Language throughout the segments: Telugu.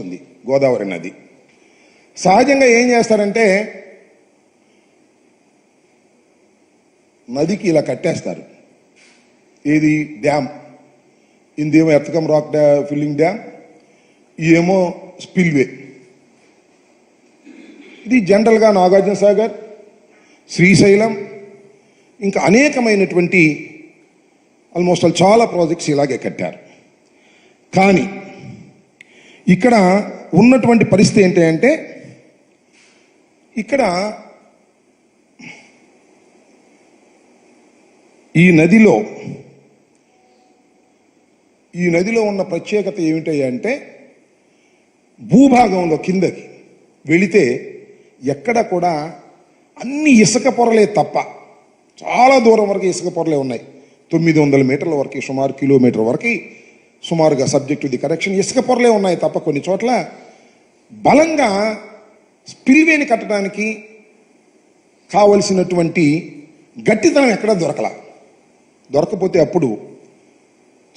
ఉంది గోదావరి నది. సహజంగా ఏం చేస్తారంటే నదికి ఇలా కట్టేస్తారు. ఏది? డ్యామ్. ఇందేమో ఎత్తకం రాక్ డ్యా ఫిల్లింగ్ డ్యామ్ ఏమో స్పిల్వే. ఇది జనరల్గా నాగార్జున సాగర్ శ్రీశైలం ఇంకా అనేకమైనటువంటి ఆల్మోస్ట్ ఆల్ చాలా ప్రాజెక్ట్స్ ఇలాగే కట్టారు. కానీ ఇక్కడ ఉన్నటువంటి పరిస్థితి ఏంటి అంటే ఇక్కడ ఈ నదిలో ఈ నదిలో ఉన్న ప్రత్యేకత ఏమిటంటే అంటే భూభాగంలో కిందకి వెళితే ఎక్కడ కూడా అన్ని ఇసుక పొరలే తప్ప చాలా దూరం వరకు ఇసుక పొరలే ఉన్నాయి. తొమ్మిది వందల మీటర్ల వరకు సుమారు కిలోమీటర్ వరకు సుమారుగా సబ్జెక్ట్ ది కరెక్షన్ ఇసుక పొరలే ఉన్నాయి తప్ప కొన్ని చోట్ల బలంగా స్పిల్వేని కట్టడానికి కావలసినటువంటి గట్టితనం ఎక్కడ దొరకలా. దొరకపోతే అప్పుడు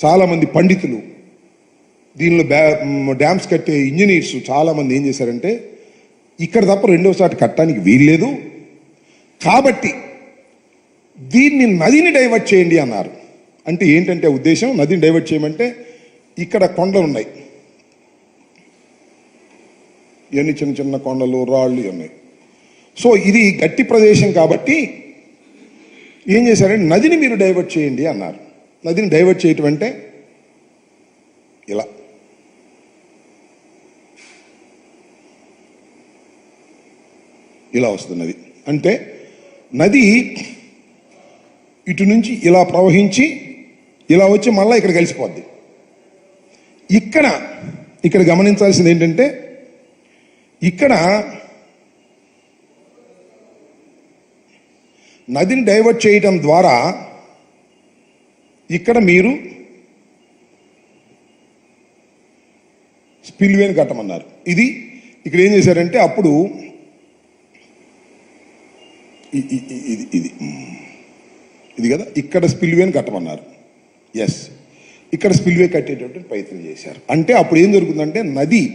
చాలామంది పండితులు దీనిలో బ్యా డ్యామ్స్ కట్టే ఇంజనీర్స్ చాలామంది ఏం చేశారంటే ఇక్కడ తప్ప రెండోసారి కట్టడానికి వీల్లేదు. కాబట్టి దీన్ని నదిని డైవర్ట్ చేయండి అన్నారు. అంటే ఏంటంటే ఉద్దేశం? నదిని డైవర్ట్ చేయమంటే ఇక్కడ కొండలు ఉన్నాయి. ఇవన్నీ చిన్న చిన్న కొండలు రాళ్ళు ఉన్నాయి. సో ఇది గట్టి ప్రదేశం కాబట్టి ఏం చేశారంటే నదిని మీరు డైవర్ట్ చేయండి అన్నారు. నదిని డైవర్ట్ చేయటం అంటే ఇలా. ఇలా వస్తుంది నది. అంటే నది ఇటు నుంచి ఇలా ప్రవహించి ఇలా వచ్చి మళ్ళీ ఇక్కడ కలిసిపోద్ది. ఇక్కడ ఇక్కడ గమనించాల్సింది ఏంటంటే ఇక్కడ నదిని డైవర్ట్ చేయటం ద్వారా ఇక్కడ మీరు స్పిల్వేని కట్టమన్నారు. ఇది ఇక్కడ ఏం చేశారంటే అప్పుడు ఇది ఇది ఇది కదా ఇక్కడ స్పిల్వేని కట్టమన్నారు. ఎస్ ఇక్కడ స్పిల్వే కట్టేటటువంటి ప్రయత్నం చేశారు. అంటే అప్పుడు ఏం జరుగుతుందంటే నది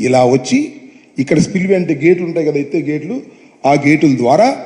ఇలా వచ్చి ఇక్కడ స్పిల్వే అంటే గేట్లు ఉంటాయి కదా ఎత్తే గేట్లు ఆ గేటుల ద్వారా